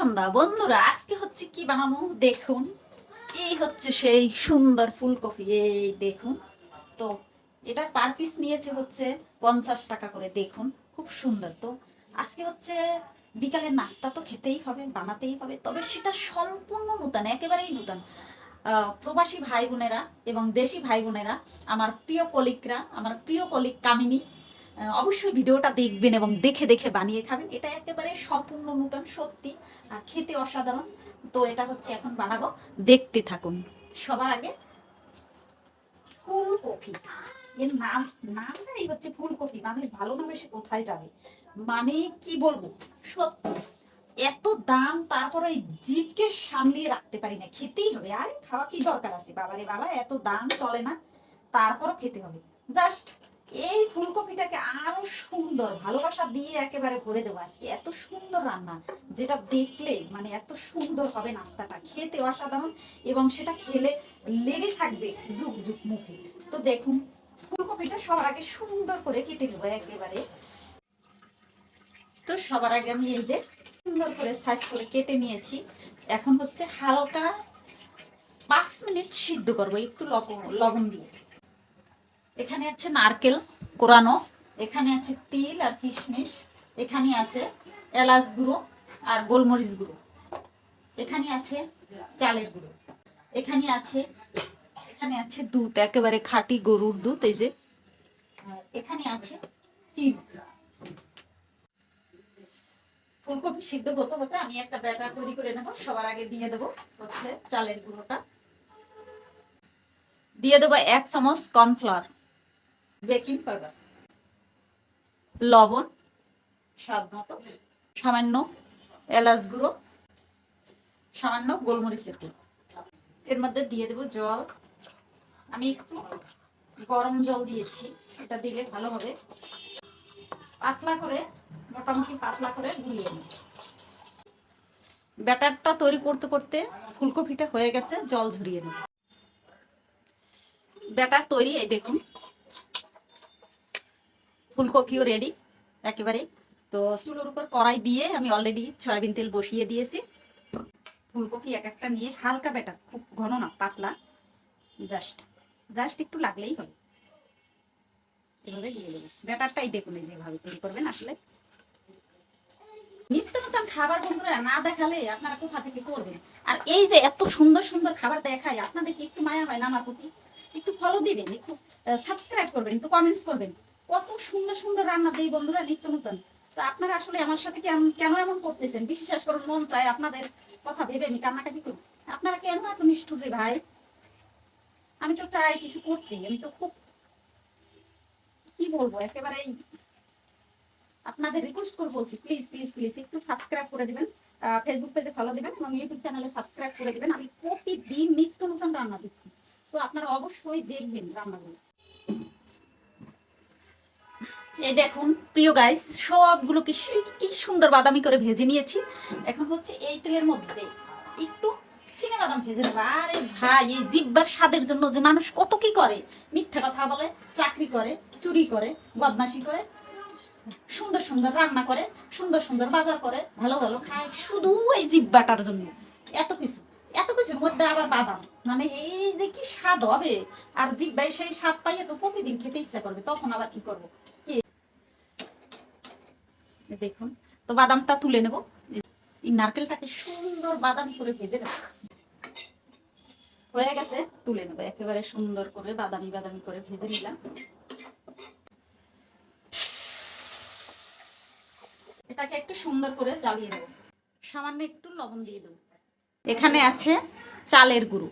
সন্ধ্যা। বন্ধুরা, আজকে হচ্ছে কি বানাবো? দেখুন, এই হচ্ছে সেই সুন্দর ফুলকপি, এই দেখুন। তো এটা পার পিস নিয়েছে হচ্ছে পঞ্চাশ টাকা করে, দেখুন, খুব সুন্দর তো। আজকে হচ্ছে বিকালের নাস্তা তো খেতেই হবে, বানাতেই হবে, তবে সেটা সম্পূর্ণ নূতন, একেবারেই নূতন। প্রবাসী ভাই বোনেরা এবং দেশি ভাই বোনেরা, আমার প্রিয় কলিকরা, আমার প্রিয় কলিক কামিনী অবশ্যই ভিডিওটা দেখবেন এবং দেখে দেখে বানিয়ে খাবেন। এটা একেবারে সম্পূর্ণ নূতন, সত্যি, আর খেতে অসাধারণ। তো এটা হচ্ছে এখন বানাবো। দেখতে থাকুন। সবার আগে ফুলকপি। এর নাম, নামটাই হচ্ছে ফুলকপি। মানুষ ভালো নামে সে কোথায় যাবে? মানে কি বলব? সত্যি, এত দাম তারপর ওই জিভকে সামলিয়ে রাখতে পারি না। খেতেই হবে। আরে, খাওয়া কি দরকার আছে? বাবারে বাবা, এত দাম চলে না। তারপরও খেতে হবে। জাস্ট এই ফুলকপিটাকে আরও সুন্দর ভালোবাসা দিয়ে একেবারে ভরে দেবো আজকে। এত সুন্দর রান্না, যেটা দেখলে মানে এত সুন্দর হবে নাস্তাটা। খেতে অসাধারণ এবং সেটা খেলে লেগে থাকবে যুগ যুগ মুখে। তো দেখুন, ফুলকপিটা সবার আগে সুন্দর করে কেটে নেব একেবারে। তো সবার আগে আমি এই যে সুন্দর করে সাইজ করে কেটে নিয়েছি। এখন হচ্ছে হালকা পাঁচ মিনিট সিদ্ধ করব, একটু লবণ লবণ দিয়ে। এখানে আছে নারকেল কোরানো, এখানে আছে তিল আর কিশমিশ, এখানে আছে এলাচ গুঁড়ো আর গোলমরিচ গুঁড়ো। এখানে আছে চালের গুঁড়ো। এখানে আছে এখানে আছে দুধ, একেবারে খাঁটি গরুর দুধ, এই যে। এখানে আছে চিনি। ফুলকপি সিদ্ধ হতে হতে আমি একটা ব্যাটার তৈরি করে নেব, সবার আগে দিয়ে দেবো হচ্ছে চালের গুঁড়োটা। দিয়ে দেবো এক চামচ কর্নফ্লাওয়ার। Baking powder. লবণ। স্বাদ মতো। সামান্য এলাচ গুঁড়ো। সামান্য গোলমরিচের গুঁড়ো। এর মধ্যে দিয়ে দেবো জল। আমি একটু গরম জল দিয়েছি। এটা দিলে ভালো হবে। পাতলা করে মোটামুটি পাতলা করে গুলিয়ে নিই ব্যাটারটা তৈরি করতে করতে ফুলকপিটা হয়ে গেছে জল ঝরিয়ে নেব। ব্যাটার তৈরি এই দেখুন। ফুলকপিও রেডি একেবারেই। তো চুলোর উপর কড়াই দিয়ে আমি অলরেডি সয়াবিন তেল বসিয়ে দিয়েছি। ফুলকপি এক একটা নিয়ে হালকা ব্যাটার খুব ঘন না, পাতলা। জাস্ট জাস্ট একটু লাগলেই হবে। এভাবে দিয়ে দেবো। ব্যাটারটাই দেখুন এই যেভাবে তৈরি করবেন আসলে। নিত্য নতুন খাবার বন্ধুরা, না দেখালে আপনারা কোথা থেকে করবেন? আর এই যে এত সুন্দর সুন্দর খাবার দেখায় আপনাদের কি একটু মায়া হয় না আমার প্রতি? একটু ফলো দিবেন, একটু সাবস্ক্রাইব করবেন, একটু কমেন্টস করবেন। কত সুন্দর সুন্দর রান্না দেই বন্ধুরা, নিত্য নতুন। তো আপনারা আসলে আমার সাথে কেন- এমন করতেছেন? বিশ্বাস করুন, মন চায় আপনাদের কথা ভেবে আমি কান্নাকাটি করি। আপনারা কেন এত নিষ্ঠুর ভাই? আমি তো চাই কিছু করতে, আমি তো খুব কি বলব, একেবারেই আপনাদের রিকোয়েস্ট করে বলছি প্লিজ প্লিজ প্লিজ একটু সাবস্ক্রাইব করে দিবেন। ফেসবুক পেজে ফলো দিবেন এবং ইউটিউব চ্যানেলে সাবস্ক্রাইব করে দিবেন। আমি প্রতিদিন নিত্য নতুন রান্না দিচ্ছি। তো আপনারা অবশ্যই দেখবেন রান্নাগুলো। এই দেখুন, প্রিয় গাইস সবগুলো কি কি সুন্দর বাদামি করে ভেজে নিয়েছি। এখন হচ্ছে এই তেলের মধ্যে একটু চিনে বাদাম ভেজে নেব। আরে ভাই, এই জিব্বার স্বাদের জন্য যে মানুষ কত কি করে, মিথ্যা কথা বলে, চাকরি করে, চুরি করে, বদমাশি করে, সুন্দর সুন্দর রান্না করে, সুন্দর সুন্দর বাজার করে, ভালো ভালো খায়, শুধু এই জিব্বাটার জন্য। এত কিছু, এত কিছুর মধ্যে আবার বাদাম। মানে এই যে কি স্বাদ হবে? আর জিব্বাই সেই স্বাদ পাইয়ে তো প্রতিদিন খেতে ইচ্ছা করবে, তখন আবার কি করব? দেখুন। তো বাদামটা তুলে নেব। এই নারকেলটাকে সুন্দর বাদাম করে ভেজে নেব। হয়ে গেছে, তুলে নেব। একেবারে সুন্দর করে বাদামি বাদামি করে ভেজে নিলাম। এটাকে একটু সুন্দর করে জ্বালিয়ে দেবো সামান্য একটু লবণ দিয়ে দেবো। এখানে আছে চালের গুঁড়ো।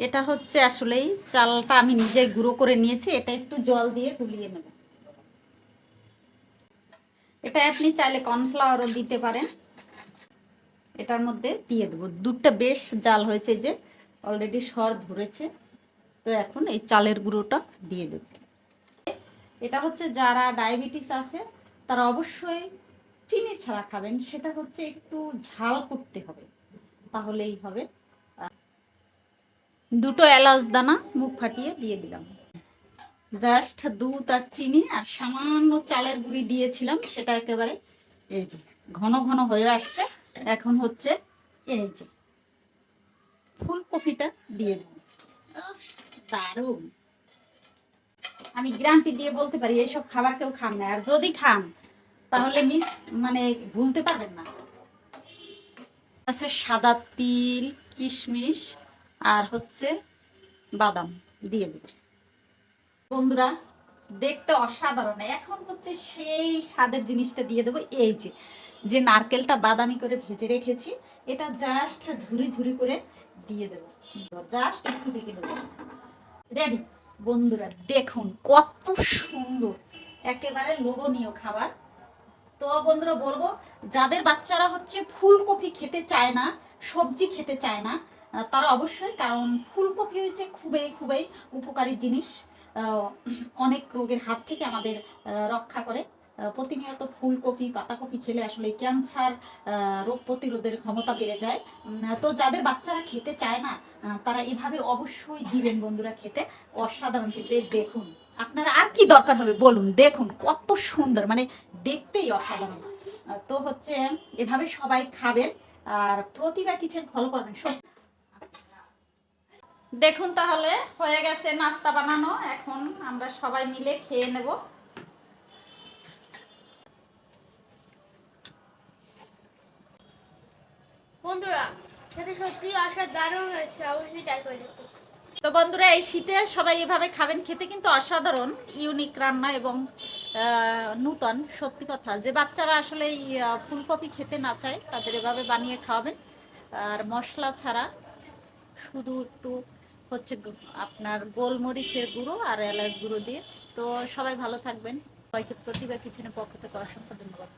এটা হচ্ছে আসলেই চালটা আমি নিজে গুঁড়ো করে নিয়েছি। এটা একটু জল দিয়ে গুলিয়ে নেব। এটা আপনি চাইলে কর্নফ্লাওয়ারও দিতে পারেন। এটার মধ্যে দিয়ে দেবো। দুধটা বেশ জাল হয়েছে যে অলরেডি সর ধরেছে। তো এখন এই চালের গুঁড়োটা দিয়ে দেব। এটা হচ্ছে যারা ডায়াবেটিস আছে, তারা অবশ্যই চিনি ছাড়া খাবেন। সেটা হচ্ছে একটু ঝাল করতে হবে, তাহলেই হবে। দুটো এলাচ দানা মুখ ফাটিয়ে দিয়ে দিলাম। জাস্ট দুধ আর চিনি আর সামান্য চালের গুঁড়ি দিয়েছিলাম, সেটা একেবারে এই যে ঘন ঘন হয়ে আসছে। এখন হচ্ছে এই যে ফুলকপিটা দিয়ে দেবো। দারুণ। আমি গ্যারান্টি দিয়ে বলতে পারি, এইসব খাবার কেউ খান না। আর যদি খান, তাহলে মিস মানে ভুলতে পারবেন না। আছে সাদা তিল, কিশমিশ আর হচ্ছে বাদাম দিয়ে দেব। বন্ধুরা, দেখতে অসাধারণ। এখন হচ্ছে সেই স্বাদের জিনিসটা দিয়ে দেবো। এই যে যে নারকেলটা বাদামি করে ভেজে রেখেছি, এটা জাস্ট ঝুরি ঝুরি করে দিয়ে দেবো। জাস্ট একটু দিয়ে দেবো। রেডি বন্ধুরা, দেখুন কত সুন্দর। একেবারে লোভনীয় খাবার। তো বন্ধুরা, বলব, যাদের বাচ্চারা হচ্ছে ফুলকপি খেতে চায় না, সবজি খেতে চায় না, তারা অবশ্যই, কারণ ফুলকপি হয়েছে খুবই খুবই উপকারী জিনিস। অনেক রোগের হাত থেকে আমাদের রক্ষা করে। প্রতিনিয়ত ফুলকপি, পাতাকপি খেলে আসলে ক্যান্সার রোগ প্রতিরোধের ক্ষমতা বেড়ে যায়। তো যাদের বাচ্চারা খেতে চায় না তারা এভাবে অবশ্যই দিবেন বন্ধুরা খেতে। অসাধারণ খেতে দেখুন। আপনারা আর কি দরকার হবে বলুন? দেখুন, কত সুন্দর মানে দেখতেই অসাধারণ। তো হচ্ছে, এভাবে সবাই খাবেন, আর প্রতিভা কিচেন ফলো করবেন সব দেখুন তাহলে হয়ে গেছে নাস্তা বানানো। এখন আমরা সবাই মিলে খেয়ে নেব। বন্ধুরা সেটা সত্যি আসার দারুণ হয়েছে অবশ্যই ট্রাই করে তো বন্ধুরা এই শীতে সবাই এভাবে খাবেন খেতে কিন্তু অসাধারণ ইউনিক রান্না এবং নূতন সত্যি কথা। যে বাচ্চারা আসলে এই ফুলকপি খেতে না চায় তাদের এভাবে বানিয়ে খাওয়াবেন। আর মশলা ছাড়া শুধু একটু হচ্ছে আপনার গোলমরিচের গুঁড়ো আর এলাচ গুঁড়ো দিয়ে। তো সবাই ভালো থাকবেন। সবাইকে প্রতিভা কিচেনের পক্ষ থেকে অসংখ্য ধন্যবাদ।